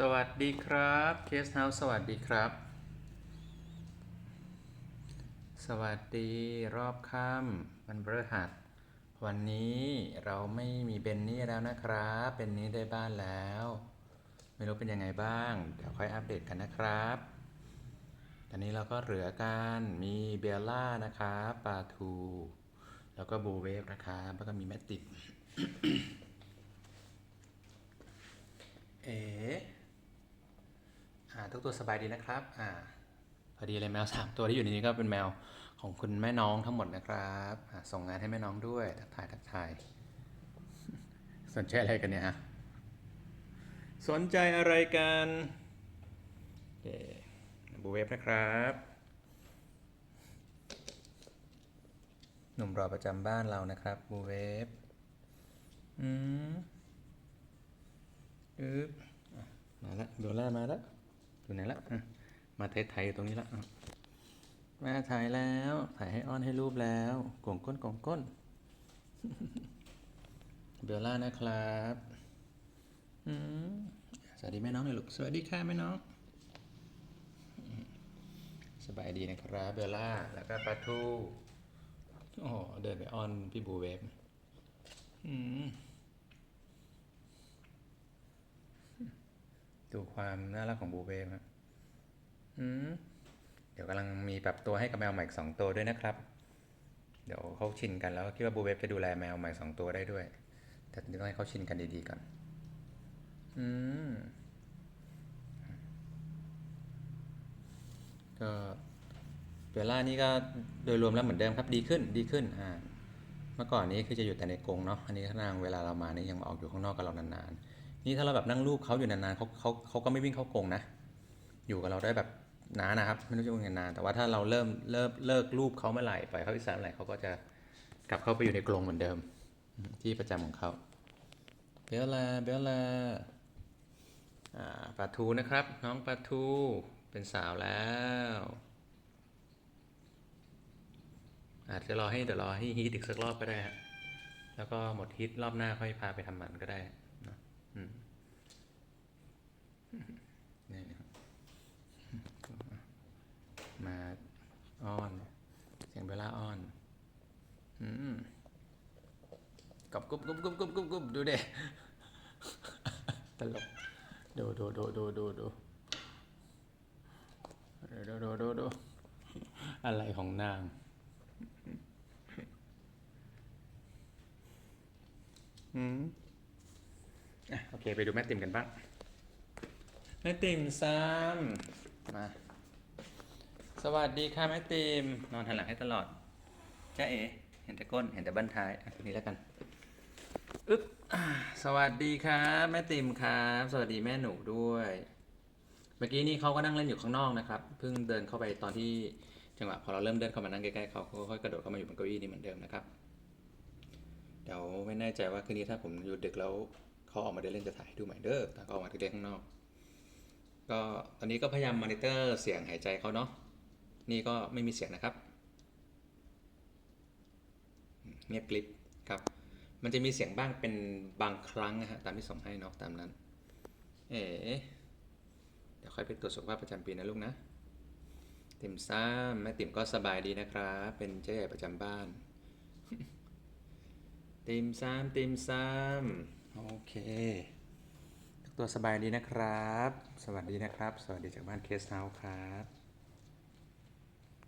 สวัสดีครับเคสเฮาส์สวัสดีครับ สวัสดีรอบค่ำวันพฤหัส วันนี้เราไม่มีเบนนี่แล้วนะครับเบนนี่ได้บ้านแล้ว ไม่รู้เป็นยังไงบ้าง เดี๋ยวค่อยอัปเดตกันนะครับ ตอนนี้เราก็เหลือกันมีเบลล่านะครับปาทู แล้วก็บูเวฟนะครับแล้วก็มีแมตติก เอ๋อ่า ทุกตัวสบายดีนะครับอ่าพอดีเลยแมวสามตัวที่อยู่ในนี้ก็เป็นแมวของคุณแม่น้องทั้งหมดนะครับอ่าส่งงานให้แม่น้องด้วยทักทายทักทายสนใจอะไรกันเนี่ยฮะสนใจอะไรกันเอ๋บูเวฟนะครับ หนุ่มรอประจำบ้านเรานะครับบูเวฟอืมอึ๊บอะมาละโดล่ามาละ อยู่ไหนละมาไทยๆอยู่ตรงนี้ละอะมาถ่ายแล้ว ถ่ายให้อ้อนให้รูปแล้วกงก้นกงก้น เบลล่านะครับสวัสดีแม่น้องหน่อยลูก สวัสดีค่ะแม่น้อง สบายดีนะครับ เบลล่า แล้วก็ปาทูโอ้เดินไปอ้อนพี่บูเวฟอืม ดูความน่ารักของบูเบมครับอืมเดี๋ยวกำลังมีปรับตัวให้กับแมวใหม่สองตัวด้วยนะครับ เดี๋ยวเขาชินกันแล้วคิดว่าบูเบฟจะดูแลแมวใหม่สองตัวได้ด้วย แต่ต้องให้เขาชินกันดีๆก่อน อืมก็เบลล่านี่ก็โดยรวมแล้วเหมือนเดิมครับดีขึ้นดีขึ้นอ่าเมื่อก่อนนี้คือจะอยู่แต่ในกรงเนาะอันนี้ถ้านางเวลาเรามานี่ยังมาออกอยู่ข้างนอกกับเรานานๆ นี่ถ้าเราแบบนั่งลูกเขาอยู่นานๆเขาเขาเขาก็ไม่วิ่งเข้ากรงนะ อยู่กับเราได้แบบนานนะครับ ไม่รู้จะว่าไงนาน แต่ว่าถ้าเราเริ่มเลิกเลิกลูกเขาเมื่อไหร่ปล่อยเขาอิสระเมื่อไหร่เขาก็จะกลับเข้าไปอยู่ในกรงเหมือนเดิม ที่ประจำของเขาเบลลาเบลลาปลาทูนะครับ น้องปลาทูเป็นสาวแล้วอาจจะรอให้เดี๋ยวรอให้ฮีทอีกสักรอบก็ได้ฮะแล้วก็หมดฮีทรอบหน้าค่อยพาไปทำหมันก็ได้ นอะอืมนี่นะครับมาอ้อน เสียงเบลล่าอ้อนอืมกบกุบกุบกุบกุบกุบกุบดูเด้ตลกดูดูดูดูดูดูดูดูดูดูอะไรของนางอืม อะโอเคไปดูแม่ติ่มกันบ้างแม่ติ่มซ้ำมาสวัสดีค่ะแม่ติ่มนอนหันหลังให้ตลอดจ้าเอ๋เห็นแต่ก้นเห็นแต่บั้นท้ายอะนี้แล้วกันอึ๊บสวัสดีครับแม่ติ่มครับสวัสดีแม่หนูด้วย เมื่อกี้นี่เขาก็นั่งเล่นอยู่ข้างนอกนะครับเพิ่งเดินเข้าไปตอนที่จังหวะพอเราเริ่มเดินเข้ามานั่งใกล้ๆเขาเขาก็ค่อยกระโดดเข้ามาอยู่บนเก้าอี้นี่เหมือนเดิมนะครับเดี๋ยวไม่แน่ใจว่าคืนนี้ถ้าผมอยู่ดึกแล้ว เขาออกมาเดินเล่นจะถ่ายให้ดูใหม่เด้อแต่เขาออกมาเดินข้างนอก ก็ตอนนี้ก็พยายามมอนิเตอร์เสียงหายใจเขาเนาะ นี่ก็ไม่มีเสียงนะครับ เงียบกริบครับ มันจะมีเสียงบ้างเป็นบางครั้งนะฮะตามที่ส่งให้เนาะตามนั้น เอ๋เดี๋ยวค่อยไปตรวจสุขภาพประจำปีนะลูกนะติ่มซ้ำแม่ติ่มก็สบายดีนะครับ เป็นเจ๊ใหญ่ประจำบ้าน ติมซ้ำติมซ้ำ โอเคทุกตัวสบายดีนะครับ สวัสดีนะครับ สวัสดีจากบ้านเคสเฮาส์ครับ